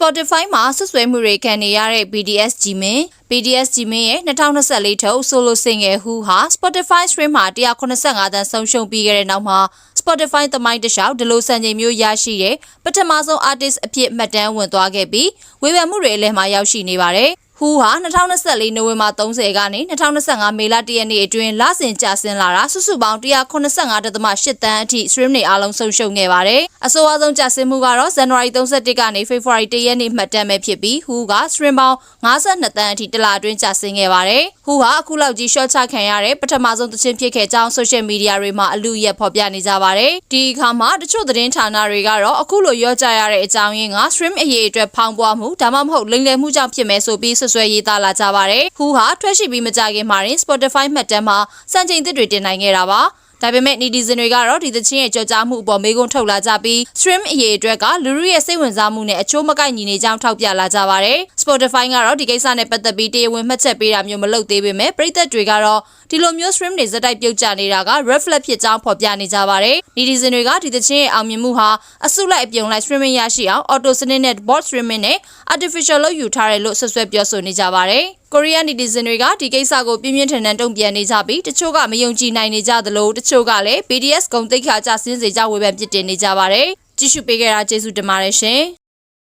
Spotify မှာဆွဆွဲမှုတွေခံနေရတဲ့ BDS Jimin BDS Jimin ရဲ့2024ထုတ် solo single Who ဟာ Spotify stream မှာ185သန်းဆုံးရှုံးပြီးခဲ့တဲ့နောက်မှာ Spotify သမိုင်းတစ်လျှောက်ဒလိုစံချိန်မျိုးရရှိတဲ့ပထမဆုံး artist အဖြစ်မှတ်တမ်းဝင်သွားခဲ့ပြီးဝေဖန်မှုတွေအလဲမှာရောက်ရှိနေပါတယ်။ Who ဟာ2024နိုဝင်ဘာ30ကနေ2025မေလ1ရက်နေ့အတွင်းလစဉ်ကျဆင်းလာတာစုစုပေါင်း185.8တန်းအထိ stream တွေအားလုံးဆုံးရှုံးခဲ့ပါတယ်။အဆိုအဆုံးကျဆင်းမှုကတော့ January 31ကနေ February 1ရက်နေ့မှတ်တမ်းပဲဖြစ်ပြီး Who က stream ပေါင်း52တန်းအထိတစ်လအတွင်းကျဆင်းခဲ့ပါတယ်။ Who ဟာအခုလောက်ကြီး short ချခံရတဲ့ပထမဆုံးသချင်းဖြစ်ခဲ့ကြောင်း social media တွေမှာအလူရက်ဖော်ပြနေကြပါတယ်။ဒီအခါမှာတချို့သတင်းဌာနတွေကတော့အခုလိုရော့ကျရတဲ့အကြောင်းရင်းက stream အရေးအတွက်ဖောင်းပွားမှုဒါမှမဟုတ်လိမ်လည်မှုကြောင့်ဖြစ်မယ်ဆိုပြီးဆွဆွဲရေးသားလာကြပါတယ်။ Who ဟာထွက်ရှိပြီးမကြခင်မှာရင် Spotify မှတ်တမ်းမှာစံချိန်သစ်တွေတင်နိုင်ခဲ့တာပါ။ဒါပေမဲ့ netizen တွေကတော့ဒီသချင်းရဲ့ကြော်ကြားမှုအပေါ်မေးခွန်းထုတ်လာကြပြီး stream အရေးအတွက်ကလူလူရဲ့စိတ်ဝင်စားမှုနဲ့အချိုးမကိုက်ညီနေကြောင်းထောက်ပြလာကြပါတယ်။ Spotify ကတော့ဒီကိစ္စနဲ့ပတ်သက်ပြီးတရားဝင်မှတ်ချက်ပေးတာမျိုးမလုပ်သေးပေမဲ့ပရိသတ်တွေကတော့ ဒီလိုမျိုး stream တွေဇက်တိုက်ပြုတ်ကျနေတာက red flag ဖြစ်ကြောင်းဖော်ပြနေကြပါတယ်။ netizen တွေကဒီသချင်းရဲ့အောင်မြင်မှုဟာအစုလိုက်အပြုံလိုက် streaming ရရှိအောင် auto စနစ်နဲ့ bot streaming နဲ့ artificial လို့ယူထားတယ်လို့ဆွဆွဲပြောဆိုနေကြပါတယ်။ကိုရီးယား netizen တွေကဒီကိစ္စကိုပြင်းပြင်းထန်ထန်တုံ့ပြန်နေကြပြီးတချို့ကမယုံကြည်နိုင်နေကြသလိုတချို့ကလည်း BDS ဂုံတိတ်ခါကြဆင်းစေကြောင်းဝေဖန်ပြစ်တင်နေကြပါတယ်။ကြည့်ရှုပေးခဲ့တာကျေးဇူးတင်ပါတယ်ရှင်။